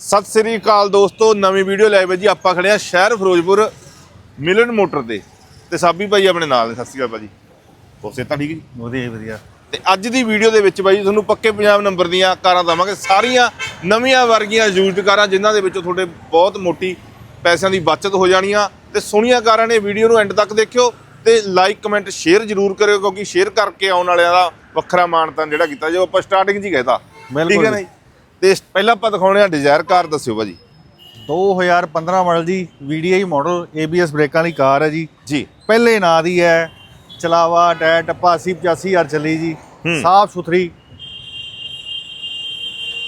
ਸਤਿ ਸ੍ਰੀ ਅਕਾਲ ਦੋਸਤੋ ਨਵੀਂ ਵੀਡੀਓ ਲੈ ਜੀ ਆਪਾਂ ਖੜੇ ਆ ਸ਼ਹਿਰ ਫਿਰੋਜ਼ਪੁਰ ਮਿਲਨ ਮੋਟਰ ਤੇ ਤੇ ਸਾਬੀ ਭਾਈ ਆਪਣੇ ਨਾਲ ਨੇ ਸਤਿ ਸ੍ਰੀ ਅਕਾਲ ਭਾਜੀ। ਉਸੇ ਤਾਂ ਠੀਕ ਜੀ? ਵਧੀਆ ਵਧੀਆ। ਤੇ ਅੱਜ ਦੀ ਵੀਡੀਓ ਦੇ ਵਿੱਚ ਜੀ ਤੁਹਾਨੂੰ ਪੱਕੇ ਪੰਜਾਬ ਨੰਬਰ ਦੀਆਂ ਕਾਰਾਂ ਦਵਾਂਗੇ। ਸਾਰੀਆਂ ਨਵੀਆਂ ਵਰਗੀਆਂ ਯੂਜ਼ਡ ਕਾਰਾਂ ਜਿਨ੍ਹਾਂ ਦੇ ਵਿੱਚੋਂ ਤੁਹਾਡੇ ਬਹੁਤ ਮੋਟੀ ਪੈਸਿਆਂ ਦੀ ਬਚਤ ਹੋ ਜਾਣੀਆਂ। ਤੇ ਸੋਹਣੀਆਂ ਕਾਰਾਂ ਨੇ ਵੀਡੀਓ ਨੂੰ ਐਂਡ ਤੱਕ ਦੇਖਿਓ ਤੇ ਲਾਈਕ ਕਮੈਂਟ ਸ਼ੇਅਰ ਜ਼ਰੂਰ ਕਰਿਓ ਕਿਉਂਕਿ ਸ਼ੇਅਰ ਕਰਕੇ ਆਉਣ ਵਾਲਿਆਂ ਦਾ ਵੱਖਰਾ ਮਾਨਤਾਨ ਜਿਹੜਾ ਕੀਤਾ ਜੋ ਆਪਾਂ ਸਟਾਰਟਿੰਗ 'ਚ ਹੀ ਕਹਿਤਾ ਠੀਕ ਹੈ ਨਾ ਜੀ? ਤੇ ਪਹਿਲਾਂ ਆਪਾਂ ਦਿਖਾਉਣੇ ਆ ਡਿਜ਼ਾਇਰ ਕਾਰ ਦੱਸਿਓ ਭਾਜੀ। 2015 ਮਾਡਲ ਜੀ VDI ਮਾਡਲ ABS ਬ੍ਰੇਕਾਂ ਵਾਲੀ ਕਾਰ ਹੈ ਜੀ। ਜੀ। ਪਹਿਲੇ ਨਾਂ ਦੀ ਹੈ ਚਲਾਵਾ ਟਾਇਰ ਟੱਪਾ 80 85 ਹਜ਼ਾਰ ਚੱਲੀ ਜੀ। ਸਾਫ਼ ਸੁਥਰੀ।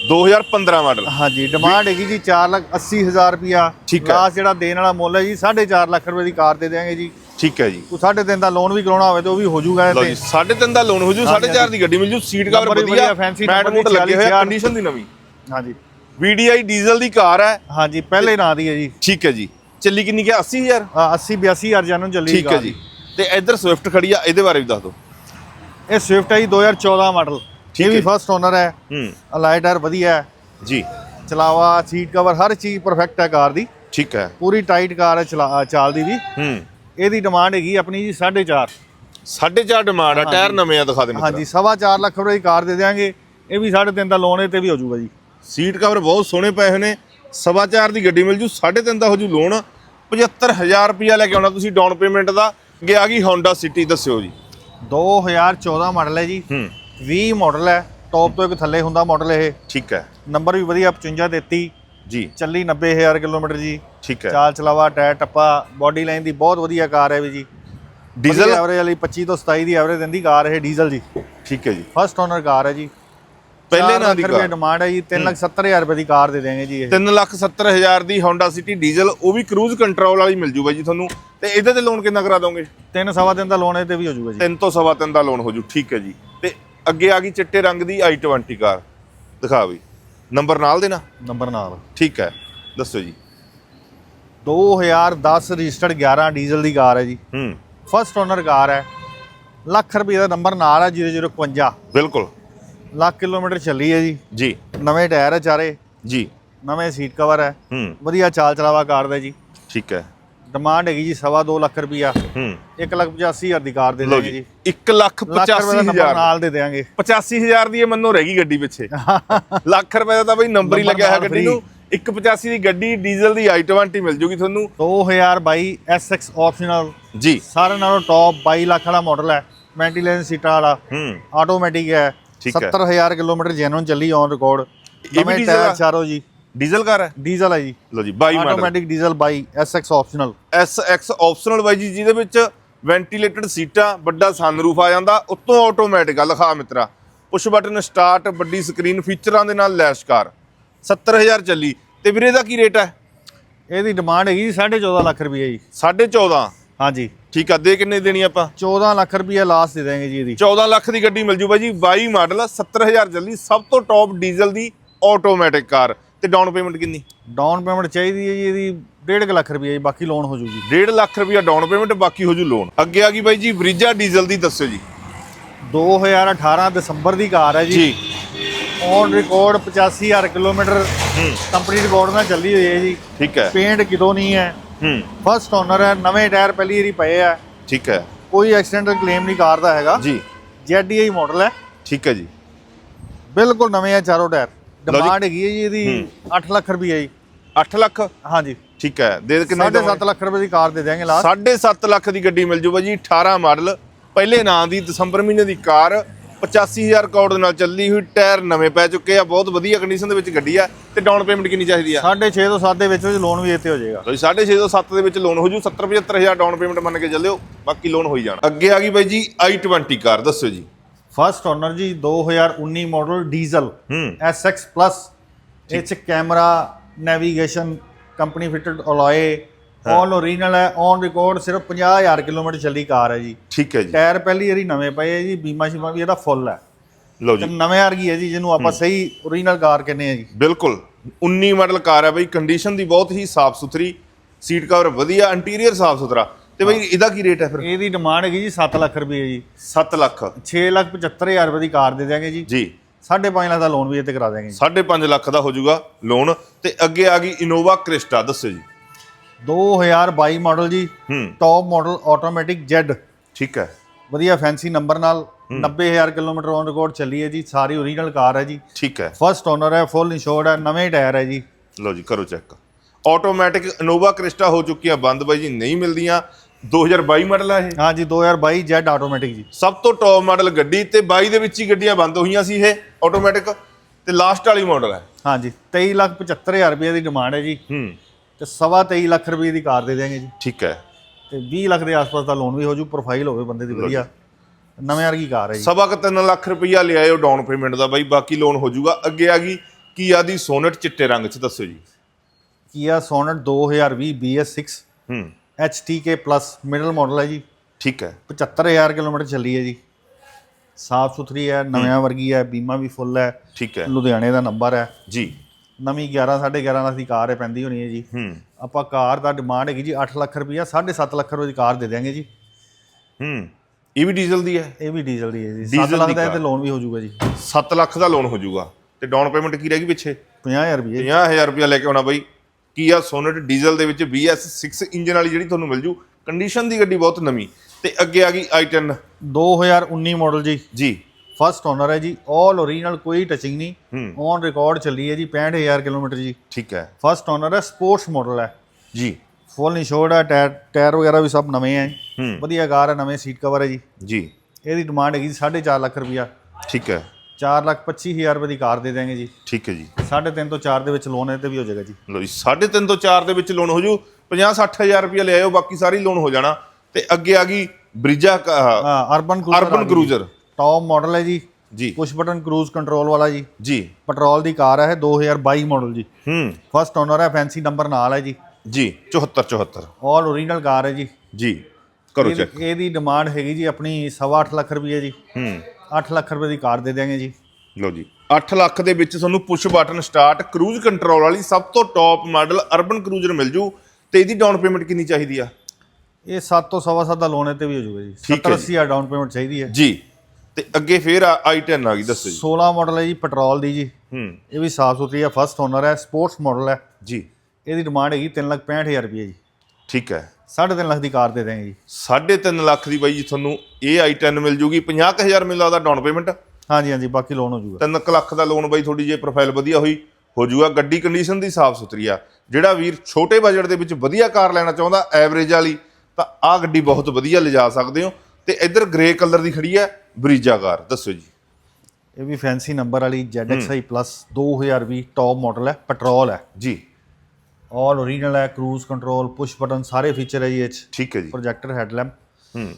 2015 ਮਾਡਲ ਹਾਂਜੀ ਡਿਮਾਂਡ ਹੈਗੀ ਜੀ 4 ਲੱਖ 80 ਹਜ਼ਾਰ ਰੁਪਿਆ। ਲਾਸਟ ਜਿਹੜਾ ਦੇਣ ਵਾਲਾ ਮੁੱਲ ਹੈ ਜੀ 4.5 ਲੱਖ ਰੁਪਏ ਦੀ ਕਾਰ ਦੇ ਦੇਵਾਂਗੇ ਜੀ। ਠੀਕ ਹੈ ਜੀ। ਕੋਈ 3.5 ਦਾ ਲੋਨ ਵੀ ਕਰਾਉਣਾ ਹੋਵੇ ਤਾਂ ਉਹ ਵੀ ਹੋ ਜਾਊਗਾ ਲਓ ਇਹ ਜੀ ਤੇ 3.5 ਦਾ ਲੋਨ ਹੋ ਜੂ 4.5 ਦੀ ਗੱਡੀ ਮਿਲ ਜੂ ਸੀਟ ਕਵਰ ਵਧੀਆ ਮੈਟ ਮੂਟ ਲੱਗੇ ਹੋਏ ਆ 40,000 ਕੰਡੀਸ਼ਨ ਦੀ ਨਵੀਂ। ਹਾਂਜੀ। VDI ਡੀਜ਼ਲ ਦੀ ਕਾਰ ਹੈ। ਹਾਂਜੀ ਪਹਿਲੇ ਨਾਂ ਦੀ ਹੈ ਜੀ। ਠੀਕ ਹੈ ਜੀ। ਚੱਲੀ ਕਿੰਨੀ ਕਿ 80000 ਆਹ 80 82 ਹਜ਼ਾਰ ਜਾਨੂੰ ਚੱਲੀ ਠੀਕ ਹੈ ਜੀ। ਤੇ ਇੱਧਰ ਸਵਿਫਟ ਖੜੀ ਆ ਇਹਦੇ ਬਾਰੇ ਵੀ ਦੱਸ ਦਿਓ। ਇਹ ਸਵਿਫਟ ਹੈ ਜੀ 2014 ਮਾਡਲ ਠੀਕ ਇਹ ਵੀ ਹੈ। ਫਸਟ ਓਨਰ ਹੈ। ਹੂੰ। ਅਲਾਈ ਟਾਇਰ ਵਧੀਆ ਹੈ। ਜੀ। ਚਲਾਵਾ ਸੀਟ ਕਵਰ ਹਰ ਚੀਜ਼ ਪਰਫੈਕਟ ਹੈ ਕਾਰ ਦੀ। ਠੀਕ ਹੈ। ਪੂਰੀ ਟਾਈਟ ਕਾਰ ਹੈ ਚਲਾ- ਚਾਲਦੀ ਦੀ ਹੂੰ। ਇਹਦੀ ਡਿਮਾਂਡ ਹੈਗੀ ਆਪਣੀ ਜੀ 4.5 4.5 ਡਿਮਾਂਡ ਆ ਟਾਇਰ ਨਵੇਂ ਆ ਦਿਖਾ ਦੇ ਮਿੱਤਰਾ। ਹਾਂਜੀ ਸਵਾ ਚਾਰ ਲੱਖ ਰੁਪਏ ਦੀ ਕਾਰ ਦੇ ਦੇਵਾਂਗੇ ਇਹ ਵੀ 3.5 ਦਾ ਲੋਨ ਇਹ ਤੇ ਵੀ ਹੋ ਜਾਊਗਾ ਜੀ। ਸੀਟ ਕਵਰ ਬਹੁਤ ਸੋਹਣੇ ਪਏ ਹੋਏ ਨੇ। ਸਵਾ ਚਾਰ ਦੀ ਗੱਡੀ ਮਿਲ ਜੂ 3.5 ਦਾ ਹੋ ਜੂ ਲੋਨ 75000 ਰੁਪਿਆ ਲੈ ਕੇ ਆਉਣਾ ਤੁਸੀਂ ਡਾਊਨ ਪੇਮੈਂਟ ਦਾ। ਅੱਗੇ ਆ ਗਈ Honda City ਦੱਸਿਓ ਜੀ। 2014 ਮਾਡਲ ਹੈ ਜੀ। ਹੂੰ। 20 ਮਾਡਲ ਹੈ ਟੌਪ ਤੋਂ ਇੱਕ ਥੱਲੇ ਹੁੰਦਾ ਮਾਡਲ ਇਹ। ਠੀਕ ਹੈ। ਨੰਬਰ ਵੀ ਵਧੀਆ 55 33 ਜੀ। ਚੱਲੀ 90000 ਕਿਲੋਮੀਟਰ ਜੀ। ਠੀਕ ਹੈ। ਚਾਲ ਚਲਾਵਾ ਟਾਇਰ ਟੱਪਾ ਬਾਡੀ ਲਾਈਨ ਦੀ ਬਹੁਤ ਵਧੀਆ ਕਾਰ ਹੈ ਵੀ ਜੀ। ਡੀਜ਼ਲ ਐਵਰੇਜ ਵਾਲੀ 25 ਤੋਂ 27 ਦੀ ਐਵਰੇਜ ਦਿੰਦੀ ਕਾਰ ਇਹ ਡੀਜ਼ਲ ਜੀ। ਠੀਕ ਹੈ ਜੀ। ਫਸਟ ਓਨਰ ਕਾਰ ਹੈ ਜੀ। ਪਹਿਲੇ ਨਾਂ ਦੀ ਕਾਰ। ਡਿਮਾਂਡ ਹੈ ਜੀ 370000 ਰੁਪਏ ਦੀ ਕਾਰ ਦੇ ਦੇਵਾਂਗੇ ਜੀ ਇਹ। 370000 ਦੀ Honda City ਡੀਜ਼ਲ ਉਹ ਵੀ ਕਰੂਜ਼ ਕੰਟਰੋਲ ਵਾਲੀ ਮਿਲ ਜੂ ਬਾਈ ਜੀ ਤੁਹਾਨੂੰ। ਤੇ ਇਹਦੇ ਤੇ ਲੋਨ ਕਿੰਨਾ ਕਰਾ ਦੋਗੇ? ਤਿੰਨ ਸਵਾ ਦਿਨ ਦਾ ਲੋਨ ਇਹ ਤੇ ਵੀ ਹੋ ਜਾਊਗਾ ਜੀ। ਤਿੰਨ ਤੋਂ ਸਵਾ ਤਿੰਨ ਦਾ ਲੋਨ ਹੋ ਜੂ ਠੀਕ ਹੈ ਜੀ। ਤੇ ਅੱਗੇ ਆ ਗਈ ਚਿੱਟੇ ਰੰਗ ਦੀ i20 ਕਾਰ। ਦਿਖਾ ਬਈ ਨੰਬਰ ਨਾਲ ਦੇਣਾ? ਨੰਬਰ ਨਾਲ। ਠੀਕ ਹੈ। ਦੱਸੋ ਜੀ। 2010 ਰਜਿਸਟਰਡ 11 ਡੀਜ਼ਲ ਦੀ ਕਾਰ ਹੈ ਜੀ। ਹੂੰ। ਫਸਟ ਓਨਰ ਕਾਰ ਹੈ। ਲੱਖ ਰੁਪਏ ਦਾ ਨੰਬਰ ਨਾਲ ਹੈ 0051 ਬਿਲਕੁਲ। ਲੱਖ ਕਿਲੋਮੀਟਰ ਚੱਲੀ ਹੈ ਜੀ। ਜੀ। ਨਵੇਂ ਟਾਇਰ ਹੈ ਚਾਰੇ। ਜੀ। ਨਵੇਂ ਸੀਟ ਕਵਰ ਹੈ। ਹੂੰ। ਵਧੀਆ ਚਾਲ ਚਲਾਵਾ ਕਾਰ ਦਾ ਜੀ। ਠੀਕ ਹੈ। ਡਿਮਾਂਡ ਹੈਗੀ ਜੀ ਸਵਾ ਦੋ ਲੱਖ ਰੁਪਿਆ ਹੂੰ। 1 ਲੱਖ 85 ਹਜ਼ਾਰ ਦੀ ਕਾਰ ਦੇ ਦੇਵਾਂਗੇ ਜੀ। ਜੀ। 1 ਲੱਖ ਲੱਖ ਰੁਪਏ ਦਾ ਨੰਬਰ 85000 ਨਾਲ ਦੇ ਦੇਵਾਂਗੇ। 85000 ਦੀ ਇਹ ਮੰਨੋ ਰਹਿ ਗਈ ਗੱਡੀ ਪਿੱਛੇ। ਲੱਖ ਰੁਪਏ ਦਾ ਤਾਂ ਬਈ ਨੰਬਰ ਹੀ ਲੱਗਿਆ ਹੈ ਗੱਡੀ ਨੂੰ। 185 ਦੀ ਗੱਡੀ ਡੀਜ਼ਲ ਦੀ i20 ਮਿਲ ਜੂਗੀ ਤੁਹਾਨੂੰ। 2022 SX ਆਪਸ਼ਨਲ ਜੀ। ਸਾਰਿਆਂ ਨਾਲੋਂ ਟੌਪ 22 ਲੱਖ ਵਾਲਾ ਮਾਡਲ ਹੈ। ਵੈਂਟੀਲੇਸ਼ਨ ਸੀਟਾਂ ਵਾਲਾ। ਹੂੰ। ਆਟੋਮੈਟਿਕ ਹੈ। ਠੀਕ ਹੈ। 70000 ਕਿਲੋਮੀਟਰ ਜੈਨੂਨ ਚੱਲੀ ਔਨ ਰਿਕਾਰਡ ਵੀ ਨਵੇਂ ਆ? ਟਾਇਰ ਚਾਰੋ ਜੀ। ਡੀਜ਼ਲ ਕਾਰ ਹੈ? ਡੀਜ਼ਲ ਹੈ ਜੀ। ਲਓ ਜੀ 22 model. Automatic diesel 22 SX optional SX optional ਬਾਈ ਜੀ ਜਿਹਦੇ ਵਿੱਚ ਵੈਂਟੀਲੇਟਡ ਸੀਟਾਂ ਵੱਡਾ ਸਨਰੂਫ ਆ ਜਾਂਦਾ ਉੱਤੋਂ ਆਟੋਮੈਟਿਕ ਆ। ਲਿਖਾ ਮਿੱਤਰਾ ਪੁਸ਼ ਬਟਨ ਸਟਾਰਟ ਵੱਡੀ ਸਕਰੀਨ ਫੀਚਰਾਂ ਦੇ ਨਾਲ ਲੈਸ਼ ਕਾਰ। 70000 ਚੱਲੀ। ਤੇ ਵੀਰੇ ਦਾ ਕੀ ਰੇਟ ਹੈ? ਇਹਦੀ ਡਿਮਾਂਡ ਹੈਗੀ ਜੀ 14.5 ਲੱਖ ਰੁਪਏ ਜੀ। 14.5 ਹਾਂਜੀ। ਠੀਕ ਆ ਦੇ ਕਿੰਨੇ ਦੇਣੀ ਆਪਾਂ? 14 ਲੱਖ ਰੁਪਏ ਲਾਸਟ ਦੇ ਦੇਵਾਂਗੇ ਜੀ ਇਹਦੀ। 14 ਲੱਖ ਦੀ ਗੱਡੀ ਮਿਲ ਜੂ ਬਾਈ ਜੀ 22 ਮਾਡਲ 70000 ਚੱਲੀ ਸਭ ਤੋਂ ਟੌਪ ਡੀਜ਼ਲ ਦੀ ਆਟੋਮੈਟਿਕ ਕਾਰ। ਤੇ ਡਾਊਨ ਪੇਮੈਂਟ ਕਿੰਨੀ? ਡਾਊਨ ਪੇਮੈਂਟ ਚਾਹੀਦੀ ਹੈ ਜੀ ਇਹਦੀ 1.5 ਲੱਖ ਰੁਪਏ ਜੀ ਬਾਕੀ ਲੋਨ ਹੋ ਜੂਗੀ 1.5 ਲੱਖ ਰੁਪਇਆ ਡਾਊਨ ਪੇਮੈਂਟ ਬਾਕੀ ਹੋ ਜੂ ਲੋਨ ਅੱਗੇ ਆ ਗਈ ਬਾਈ ਜੀ ਬ੍ਰਿਜਾ ਡੀਜ਼ਲ ਦੀ ਦੱਸਿਓ ਜੀ। 2018 ਦਸੰਬਰ ਦੀ ਕਾਰ ਹੈ ਜੀ। On record 85000 kilometre company record ਨਾਲ ਚੱਲੀ ਹੋਈ ਹੈ ਜੀ। ਠੀਕ ਹੈ। ਪੇਂਟ ਕਿਤੋਂ ਨਹੀਂ ਹੈ। ਹੂੰ। ਫਸਟ ਓਨਰ ਹੈ ਨਵੇਂ ਟਾਇਰ ਪਹਿਲੀ ਵਾਰੀ ਪਏ ਆ। ਠੀਕ ਹੈ। ਕੋਈ ਐਕਸੀਡੈਂਟ ਕਲੇਮ ਨਹੀਂ ਕਾਰ ਦਾ ਹੈਗਾ। ਜੀ। ZDI ਮਾਡਲ ਹੈ। ਠੀਕ ਹੈ ਜੀ। ਬਿਲਕੁਲ ਨਵੇਂ ਆ ਚਾਰੋਂ ਟਾਇਰ। ਡਿਮਾਂਡ ਹੈਗੀ ਹੈ ਜੀ ਇਹਦੀ 8 ਲੱਖ ਰੁਪਏ ਜੀ। 8 ਲੱਖ? ਹਾਂਜੀ। ਠੀਕ ਹੈ। ਦੇ ਕਿੰਨੇ 7.5 ਲੱਖ ਰੁਪਏ ਦੀ ਕਾਰ ਦੇ ਦੇਵਾਂਗੇ ਲਾਸਟ 7.5 ਲੱਖ ਦੀ ਗੱਡੀ ਮਿਲ ਜੂ ਬਾਈ ਜੀ 18 ਮਾਡਲ। ਪਹਿਲੇ ਨਾਂ ਦੀ ਦਸੰਬਰ ਮਹੀਨੇ ਦੀ ਕਾਰ। 85000 ਕਰੋੜ ਦੇ ਨਾਲ ਚੱਲੀ ਹੋਈ ਟਾਇਰ ਨਵੇਂ ਪੈ ਚੁੱਕੇ ਆ ਬਹੁਤ ਵਧੀਆ ਕੰਡੀਸ਼ਨ ਦੇ ਵਿੱਚ ਗੱਡੀ ਆ ਤੇ ਡਾਊਨ ਪੇਮੈਂਟ ਕਿੰਨੀ ਚਾਹੀਦੀ ਆ? 6.5 ਤੋਂ 7 ਦੇ ਵਿੱਚ ਵਿੱਚ ਲੋਨ ਵੀ ਇੱਥੇ ਹੋ ਜਾਏਗਾ। ਲੋ 6.5 ਤੋਂ 7 ਦੇ ਵਿੱਚ ਲੋਨ ਹੋ ਜੂ 70 75000 ਡਾਊਨ ਪੇਮੈਂਟ ਮੰਨ ਕੇ ਚੱਲਿਓ ਬਾਕੀ ਲੋਨ ਹੋਈ ਜਾਣਾ। ਅੱਗੇ ਆ ਗਈ ਬਾਈ ਜੀ i20 ਕਾਰ ਦੱਸਿਓ ਜੀ। ਫਸਟ ਓਨਰ ਜੀ 2019 ਮਾਡਲ ਡੀਜ਼ਲ SX ਪਲੱਸ ਇਹ ਚ camera navigation company fitted alloy all original ਹੈ ਔਨ ਰਿਕਾਰਡ ਸਿਰਫ 50000 ਕਿਲੋਮੀਟਰ ਚੱਲੀ ਕਾਰ ਹੈ ਜੀ। ਠੀਕ ਹੈ ਜੀ। ਟਾਇਰ ਪਹਿਲੀ ਵਾਰੀ ਨਵੇਂ ਪਏ ਹੈ ਜੀ ਬੀਮਾ ਸ਼ੀਮਾ ਵੀ ਇਹਦਾ ਫੁੱਲ ਹੈ। ਲਓ ਜੀ। ਨਵੇਂ ਵਰਗੀ ਹੈ ਜੀ ਜਿਹਨੂੰ ਆਪਾਂ ਸਹੀ ਓਰੀਜਨਲ ਕਾਰ ਕਹਿੰਦੇ ਆ ਜੀ। ਬਿਲਕੁਲ 19 ਮਾਡਲ ਕਾਰ ਹੈ ਬਈ ਕੰਡੀਸ਼ਨ ਦੀ ਬਹੁਤ ਹੀ ਸਾਫ਼ ਸੁਥਰੀ ਸੀਟ ਕਵਰ ਵਧੀਆ ਇੰਟੀਰੀਅਰ ਸਾਫ਼ ਸੁਥਰਾ। ਤੇ ਬਈ ਇਹਦਾ ਕੀ ਰੇਟ ਹੈ ਫਿਰ? ਇਹਦੀ ਡਿਮਾਂਡ ਹੈਗੀ ਜੀ 7 ਲੱਖ ਰੁਪਏ ਜੀ। 7 ਲੱਖ। 6 ਲੱਖ 75000 ਰੁਪਏ ਦੀ ਕਾਰ ਦੇ ਦਿਆਂਗੇ ਜੀ। ਜੀ। 5.5 ਲੱਖ ਦਾ ਲੋਨ ਵੀ ਇਹ ਤੇ ਕਰਾ ਦਿਆਂਗੇ ਜੀ। 5.5 ਲੱਖ ਦਾ ਹੋ ਜਾਊਗਾ ਲੋਨ ਤੇ ਅੱਗੇ ਆ ਗਈ ਇਨੋਵਾ ਕ੍ਰਿਸਟਾ ਦੱਸੋ ਜੀ। 2022 ਮਾਡਲ ਜੀ ਹੂੰ। ਟੌਪ ਮਾਡਲ ਆਟੋਮੈਟਿਕ ਜੈਡ ਠੀਕ ਹੈ। ਵਧੀਆ ਫੈਂਸੀ ਨੰਬਰ ਨਾਲ 90000 ਕਿਲੋਮੀਟਰ ਔਨ ਰਿਕਾਰਡ ਚੱਲੀ ਹੈ ਜੀ ਸਾਰੀ ਓਰੀਜਨਲ ਕਾਰ ਹੈ ਜੀ। ਠੀਕ ਹੈ। ਫਸਟ ਓਨਰ ਹੈ ਫੁੱਲ ਇੰਸ਼ੋਰਡ ਹੈ ਨਵੇਂ ਟਾਇਰ ਹੈ ਜੀ। ਲਓ ਜੀ ਕਰੋ ਚੈੱਕ ਆਟੋਮੈਟਿਕ ਇਨੋਵਾ ਕ੍ਰਿਸਟਾ ਹੋ ਚੁੱਕੀਆਂ ਬੰਦ ਬਾਈ ਜੀ ਨਹੀਂ ਮਿਲਦੀਆਂ। 2022 ਮਾਡਲ ਆ ਇਹ। ਹਾਂ ਜੀ 2022 ਜੈਡ ਆਟੋਮੈਟਿਕ ਜੀ। ਸਭ ਤੋਂ ਟੌਪ ਮਾਡਲ ਗੱਡੀ ਤੇ 22 ਦੇ ਵਿੱਚ ਹੀ ਗੱਡੀਆਂ ਬੰਦ ਹੋਈਆਂ ਸੀ ਇਹ ਆਟੋਮੈਟਿਕ ਤੇ ਲਾਸਟ ਵਾਲੀ ਮਾਡਲ ਹੈ। ਹਾਂ ਜੀ 23 ਲੱਖ 75000 ਰੁਪਏ ਦੀ ਡਿਮਾਂਡ ਹੈ ਜੀ। ਹੂੰ। ਤੇ ਸਵਾ 23 ਲੱਖ ਰੁਪਏ ਦੀ ਕਾਰ ਦੇ ਦੇਵਾਂਗੇ ਜੀ। ਠੀਕ ਹੈ। ਤੇ 20 ਲੱਖ ਦੇ ਆਸ-ਪਾਸ ਦਾ ਲੋਨ ਵੀ ਹੋ ਜੂ ਪ੍ਰੋਫਾਈਲ ਹੋਵੇ ਬੰਦੇ ਦੀ ਵਧੀਆ। ਨਵੇਂ ਵਰਗੀ ਕਾਰ ਹੈ ਜੀ। ਸਵਾ ਕੁ ਤਿੰਨ ਲੱਖ ਰੁਪਈਆ ਲਿਆਇਓ ਡਾਊਨ ਪੇਮੈਂਟ ਦਾ ਬਾਈ ਬਾਕੀ ਲੋਨ ਹੋ ਜਾਊਗਾ ਅੱਗੇ ਆ ਗਈ ਕੀਆ ਦੀ ਸੋਨਟ ਚਿੱਟੇ ਰੰਗ 'ਚ ਦੱਸੋ ਜੀ। ਕੀਆ ਸੋਨਟ 2020 BS6 ਹੂੰ। HTK ਪਲੱਸ ਮਿਡਲ ਮਾਡਲ ਹੈ ਜੀ। ਠੀਕ ਹੈ। 75000 ਕਿਲੋਮੀਟਰ ਚੱਲੀ ਹੈ ਜੀ। ਸਾਫ਼ ਸੁਥਰੀ ਹੈ ਨਵਿਆਂ ਵਰਗੀ ਹੈ ਬੀਮਾ ਵੀ ਫੁੱਲ ਹੈ। ਠੀਕ ਹੈ। ਲੁਧਿਆਣੇ ਦਾ ਨੰਬਰ ਹੈ। ਜੀ। ਨਵੀਂ 11 11.5 ਲੱਖ ਦੀ ਕਾਰ ਹੈ ਪੈਂਦੀ ਹੋਣੀ ਹੈ ਜੀ। ਹੂੰ। ਆਪਾਂ ਕਾਰ ਦਾ ਡਿਮਾਂਡ ਹੈਗੀ ਜੀ 8 ਲੱਖ ਰੁਪਈਆ 7.5 ਲੱਖ ਰੁਪਏ ਦੀ ਕਾਰ ਦੇ ਦਿਆਂਗੇ ਜੀ। ਹੂੰ। ਇਹ ਵੀ ਡੀਜ਼ਲ ਦੀ ਹੈ? ਇਹ ਵੀ ਡੀਜ਼ਲ ਦੀ ਹੈ ਜੀ। ਡੀਜ਼ਲ 7 ਲੱਖ ਦੀ। ਤੇ ਲੋਨ ਵੀ ਹੋ ਜਾਊਗਾ ਜੀ। 7 ਲੱਖ ਦਾ ਲੋਨ ਹੋ ਜਾਊਗਾ। ਤੇ ਡਾਊਨ ਪੇਮੈਂਟ ਕੀ ਰਹਿ ਗਈ ਪਿੱਛੇ? 50000 ਰੁਪਏ 50000 ਰੁਪਇਆ ਲੈ ਕੇ ਆਉਣਾ ਬਾਈ। ਕੀਆ ਸੋਨਟ ਡੀਜ਼ਲ ਦੇ ਵਿੱਚ BS6 ਇੰਜਨ ਵਾਲੀ ਜਿਹੜੀ ਤੁਹਾਨੂੰ ਮਿਲ ਜੂ ਕੰਡੀਸ਼ਨ ਦੀ ਗੱਡੀ ਬਹੁਤ ਨਵੀਂ। ਤੇ ਅੱਗੇ ਆ ਗਈ i10 2019 ਮਾਡਲ ਜੀ। ਜੀ। ਫਸਟ ਓਨਰ ਹੈ ਜੀ। ਆਲ ਓਰੀਜਨਲ ਕੋਈ ਟਚਿੰਗ ਨਹੀਂ। ਹੂੰ। ਔਨ ਰਿਕਾਰਡ ਚੱਲੀ ਹੈ ਜੀ 65000 ਕਿਲੋਮੀਟਰ ਜੀ। ਠੀਕ ਹੈ। ਫਸਟ ਓਨਰ ਹੈ ਸਪੋਰਟਸ ਮਾਡਲ ਹੈ। ਜੀ। ਫੁੱਲ ਇੰਸ਼ੋਰਡ ਹੈ ਟਾਇਰ ਟਾਇਰ ਵਗੈਰਾ ਵੀ ਸਭ ਨਵੇਂ ਹੈ। ਹੂੰ। ਵਧੀਆ ਕਾਰ ਹੈ ਨਵੇਂ ਸੀਟ ਕਵਰ ਹੈ ਜੀ। ਜੀ। ਇਹਦੀ ਡਿਮਾਂਡ ਹੈਗੀ 4.5 ਲੱਖ ਰੁਪਈਆ। ਠੀਕ ਹੈ। 4 ਲੱਖ 25000 ਰੁਪਏ ਦੀ ਕਾਰ ਦੇ ਦੇਵਾਂਗੇ ਜੀ। ਠੀਕ ਹੈ ਜੀ। 3.5 ਤੋਂ 4 ਦੇ ਵਿੱਚ ਲੋਨ ਇਹ ਤੇ ਵੀ ਹੋ ਜਾਏਗਾ ਜੀ। ਲੋ ਜੀ 3.5 ਤੋਂ 4 ਦੇ ਵਿੱਚ ਲੋਨ ਹੋ ਜੂ 50 60000 ਰੁਪਇਆ ਲੈ ਆਇਓ ਬਾਕੀ ਸਾਰੀ ਲੋਨ ਹੋ ਜਾਣਾ। ਤੇ ਅੱਗੇ ਆ ਗਈ ਬ੍ਰਿਜਾ ਹਾਂ ਅਰਬਨ ਕਰੂਜ਼ਰ ਟੌਪ ਮਾਡਲ ਹੈ ਜੀ। ਜੀ। ਪੁਸ਼ ਬਟਨ ਕਰੂਜ਼ ਕੰਟਰੋਲ ਵਾਲਾ ਜੀ। ਜੀ। ਪੈਟਰੋਲ ਦੀ ਕਾਰ ਹੈ 2022 ਮਾਡਲ ਜੀ। ਹੂੰ। ਫਸਟ ਓਨਰ ਹੈ ਫੈਂਸੀ ਨੰਬਰ ਨਾਲ ਹੈ ਜੀ। ਜੀ 74 74 ਆਲ ਓਰੀਜਨਲ ਕਾਰ ਹੈ ਜੀ। ਜੀ ਕਰੋ ਚੈੱਕ ਇਹਦੀ ਡਿਮਾਂਡ ਹੈਗੀ ਜੀ ਆਪਣੀ 8.5 ਲੱਖ ਰੁਪਏ ਜੀ। ਹੂੰ। 8 ਲੱਖ ਰੁਪਏ ਦੀ ਕਾਰ ਦੇ ਦਿਆਂਗੇ ਜੀ। ਲਓ ਜੀ 8 ਲੱਖ ਦੇ ਵਿੱਚ ਤੁਹਾਨੂੰ push button start cruise control ਵਾਲੀ ਸਭ ਤੋਂ ਟੌਪ ਮਾਡਲ ਅਰਬਨ ਕਰੂਜ਼ਰ ਮਿਲ ਜੂ। ਤੇ ਇਹਦੀ ਡਾਊਨ ਪੇਮੈਂਟ ਕਿੰਨੀ ਚਾਹੀਦੀ ਆ? ਇਹ 7 ਤੋਂ ਸਵਾ ਸੱਤ ਦਾ ਲੋਨ ਇਹ ਤੇ ਵੀ ਹੋ ਜਾਊਗਾ ਜੀ। ਠੀਕ ਹੈ 70 80 ਹਜ਼ਾਰ ਡਾਊਨ ਪੇਮੈਂਟ ਚਾਹੀਦੀ ਹੈ। ਜੀ। ਤੇ ਅੱਗੇ ਫੇਰ ਆ i10 ਆ ਗਈ ਦੱਸੋ ਜੀ। 16 ਮਾਡਲ ਹੈ ਜੀ ਪੈਟਰੋਲ ਦੀ ਜੀ। ਹੂੰ। ਇਹ ਵੀ ਸਾਫ਼ ਸੁਥਰੀ ਹੈ ਫਸਟ ਓਨਰ ਹੈ ਸਪੋਰਟਸ ਮਾਡਲ ਹੈ। ਜੀ। ਇਹਦੀ ਡਿਮਾਂਡ ਹੈਗੀ 3 ਲੱਖ 65000 ਰੁਪਏ ਜੀ। ਠੀਕ ਹੈ। 3.5 ਲੱਖ ਦੀ ਕਾਰ ਦੇ ਦਿਆਂਗੇ ਜੀ। 3.5 ਲੱਖ ਦੀ ਬਾਈ ਜੀ ਤੁਹਾਨੂੰ ਇਹ i10 ਮਿਲ ਜੂਗੀ 50000 ਮਿਲ ਲੱਗਦਾ ਡਾਊਨ ਪੇਮੈਂਟ ਹਾਂਜੀ ਹਾਂਜੀ ਬਾਕੀ ਲੋਨ ਹੋ ਜਾਊਗਾ 3 ਲੱਖ ਦਾ ਲੋਨ ਬਾਈ ਤੁਹਾਡੀ ਜੇ ਪ੍ਰੋਫਾਈਲ ਵਧੀਆ ਹੋਈ ਹੋ ਜਾਊਗਾ ਗੱਡੀ ਕੰਡੀਸ਼ਨ ਦੀ ਸਾਫ਼ ਸੁਥਰੀ ਆ। ਜਿਹੜਾ ਵੀਰ ਛੋਟੇ ਬਜਟ ਦੇ ਵਿੱਚ ਵਧੀਆ ਕਾਰ ਲੈਣਾ ਚਾਹੁੰਦਾ ਐਵਰੇਜ ਵਾਲੀ ਤਾਂ ਆਹ ਗੱਡੀ ਬਹੁਤ ਵਧੀਆ ਲਿਜਾ ਸਕਦੇ ਹੋ। ਤੇ ਇੱਧਰ ਗ੍ਰੇ ਕਲਰ ਦੀ ਖੜੀ ਹੈ ਬਰੀਜਾ ਕਾਰ ਦੱਸੋ ਜੀ। ਇਹ ਵੀ ਫੈਂਸੀ ਨੰਬਰ ਵਾਲੀ ZXi Plus 2020 ਟੌਪ ਮਾਡਲ ਹੈ ਪੈਟਰੋਲ ਹੈ। ਜੀ। ਆਲ ਓਰੀਜਨਲ ਹੈ ਕਰੂਜ਼ ਕੰਟਰੋਲ ਪੁਸ਼ ਬਟਨ ਸਾਰੇ ਫੀਚਰ ਹੈ ਜੀ ਇਹ 'ਚ। ਠੀਕ ਹੈ ਜੀ। ਪ੍ਰੋਜੈਕਟਰ ਹੈਡਲੈਂਪ ਹੂੰ।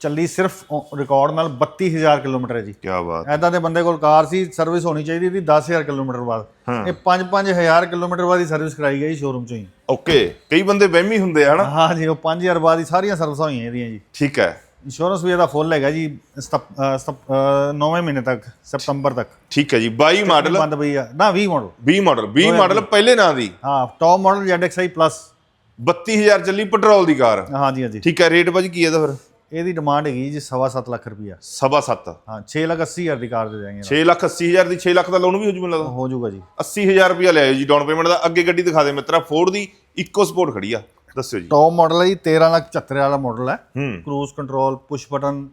ਚੱਲੀ ਸਿਰਫ ਰਿਕਾਰਡ ਨਾਲ 32000 ਕਿਲੋਮੀਟਰ ਹੈ ਜੀ। ਕੀ ਬਾਤ ਐਦਾਂ ਦੇ ਬੰਦੇ ਕੋਲ ਕਾਰ ਸੀ ਸਰਵਿਸ ਹੋਣੀ ਚਾਹੀਦੀ ਸੀ 10000 ਕਿਲੋਮੀਟਰ ਬਾਅਦ। ਇਹ 5-5000 ਕਿਲੋਮੀਟਰ ਬਾਅਦ ਹੀ ਸਰਵਿਸ ਕਰਾਈ ਗਈ ਸ਼ੋਰੂਮ ਚੋਂ ਹੀ। ਓਕੇ ਕਈ ਬੰਦੇ ਵਹਿਮੀ ਹੁੰਦੇ ਆ ਹਨਾ? ਹਾਂ ਜੀ ਉਹ 5000 ਬਾਅਦ ਹੀ ਸਾਰੀਆਂ ਸਰਵਿਸਾਂ ਹੋਈਆਂ ਇਹਦੀਆਂ ਜੀ। ਠੀਕ ਹੈ। ਇੰਸ਼ੋਰੈਂਸ ਵੀ ਇਹਦਾ ਫੁੱਲ ਹੈਗਾ ਜੀ 9ਵੇਂ ਮਹੀਨੇ ਤੱਕ ਸਤੰਬਰ ਤੱਕ। ਠੀਕ ਹੈ ਜੀ 22 ਮਾਡਲ ਬੰਦ ਪਈ ਆ? ਨਾ 20 ਮਾਡਲ 20 ਮਾਡਲ 20 ਮਾਡਲ ਪਹਿਲੇ ਨਾਂ ਦੀ। ਹਾਂ ਟੌਪ ਮਾਡਲ ZXi Plus 32000 ਚੱਲੀ ਪੈਟਰੋਲ ਦੀ ਕਾਰ। ਹਾਂ ਜੀ ਹਾਂ ਜੀ। ਠੀਕ ਹੈ ਰੇਟ ਬਾਜੀ ਕੀ ਹੈ ਇਹਦਾ ਫਿਰ? ਇਹਦੀ ਡਿਮਾਂਡ ਹੈਗੀ ਜੀ ਸਵਾ ਸੱਤ ਲੱਖ ਰੁਪਈਆ ਸਵਾ ਸੱਤ। ਹਾਂ 6 ਲੱਖ 80 ਹਜ਼ਾਰ ਦੀ ਕਾਰ ਦੇ ਦੇਵਾਂਗੇ 6 ਲੱਖ 80 ਹਜ਼ਾਰ ਦੀ 6 ਲੱਖ ਦਾ ਲੋਨ ਵੀ ਹੋ ਜੂ ਮੈਨੂੰ ਲੱਗਦਾ। ਹੋ ਜਾਊਗਾ ਜੀ। 80000 ਰੁਪਇਆ ਲਿਆਓ ਜੀ ਡਾਊਨ ਪੇਮੈਂਟ ਦਾ। ਅੱਗੇ ਗੱਡੀ ਦਿਖਾ ਦੇ ਮਿੱਤਰਾ ਫੋਰਡ ਦੀ ਇਕੋ ਸਪੋਰਟ ਖੜੀ ਆ। ਦੱਸਿਓ ਜੀ। ਟੌਪ ਮਾਡਲ ਹੈ ਜੀ 13 ਲੱਖ 74 ਵਾਲਾ ਮਾਡਲ ਹੈ। Cruise control push button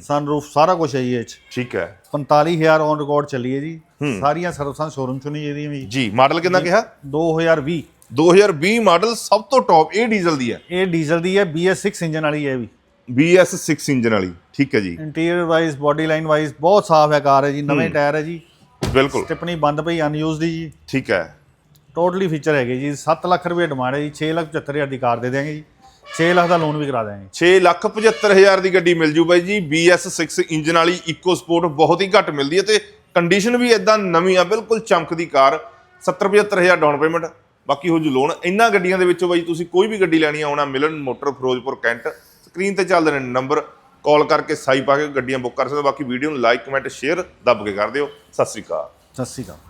sunroof ਸਾਰਾ ਕੁਝ ਹੈ ਜੀ ਇਹ 'ਚ। ਠੀਕ ਹੈ। 45000 ਔਨ ਰਿਕਾਰਡ ਚੱਲੀ ਹੈ ਜੀ। ਸਾਰੀਆਂ ਸਰਵਿਸਾਂ ਸ਼ੋਰੂਮ ਚੋਂ ਨਹੀਂ ਇਹਦੀਆਂ ਵੀ। ਜੀ ਮਾਡਲ ਕਿੰਨਾ ਕਿਹਾ? 2020 2020 ਮਾਡਲ ਸਭ ਤੋਂ ਟੌਪ ਇਹ ਡੀਜ਼ਲ ਦੀ ਹੈ। ਇਹ ਡੀਜ਼ਲ ਦੀ ਹੈ BS6 ਇੰਜਨ ਵਾਲੀ ਹੈ ਵੀ। BS6 ਇੰਜਨ ਵਾਲੀ ਠੀਕ ਹੈ ਜੀ। Interior wise body line wise ਬਹੁਤ ਸਾਫ਼ ਹੈ ਕਾਰ ਹੈ ਜੀ ਨਵੇਂ ਟਾਇਰ ਹੈ ਜੀ। ਬਿਲਕੁਲ। ਸਟਿਪਨੀ ਬੰਦ ਪਈ ਅਨਯੂਜ਼ਡ ਦੀ ਜੀ। ਠੀਕ ਹੈ। ਟੋਟਲੀ ਫੀਚਰ ਹੈਗੇ ਜੀ। 7 ਲੱਖ ਰੁਪਏ ਡਿਮਾਂਡ ਹੈ ਜੀ। 6 ਲੱਖ 75000 ਦੀ ਕਾਰ ਦੇ ਦਿਆਂਗੇ ਜੀ। 6 ਲੱਖ ਦਾ ਲੋਨ ਵੀ ਕਰਾ ਦਿਆਂਗੇ। 6 ਲੱਖ 75000 ਦੀ ਗੱਡੀ ਮਿਲ ਜੂ ਬਾਈ ਜੀ। BS6 ਇੰਜਨ ਵਾਲੀ ਇਕੋ ਸਪੋਰਟ ਬਹੁਤ ਹੀ ਘੱਟ ਮਿਲਦੀ ਹੈ ਤੇ ਕੰਡੀਸ਼ਨ ਵੀ ਇਦਾਂ ਨਵੀਂ ਆ। ਬਿਲਕੁਲ ਚਮਕਦੀ ਕਾਰ। 70 75000 ਡਾਊਨ ਪੇਮੈਂਟ ਬਾਕੀ ਹੋ ਜੂ ਲੋਨ ਇਹਨਾਂ ਗੱਡੀਆਂ ਦੇ ਵਿੱਚੋਂ ਬਾਈ ਤੁਸੀਂ ਕੋਈ ਵੀ ਗੱਡੀ ਲੈਣੀ ਆਉਣਾ Milan motor Ferozepur cantt. Screen ਤੇ ਚੱਲਦੇ ਨੇ ਨੰਬਰ ਕਾਲ ਕਰਕੇ ਸਾਈ ਪਾ ਕੇ ਗੱਡੀਆਂ ਬੁੱਕ ਕਰ ਸਕਦੇ ਹੋ। ਬਾਕੀ ਵੀਡੀਓ ਨੂੰ ਲਾਈਕ ਕਮੈਂਟ ਸ਼ੇਅਰ ਦੱਬ ਕੇ ਕਰ ਦਿਓ। ਸਤਿ ਸ੍ਰੀ ਅਕਾਲ। ਸਤਿ ਸ਼੍ਰੀ ਅਕਾਲ।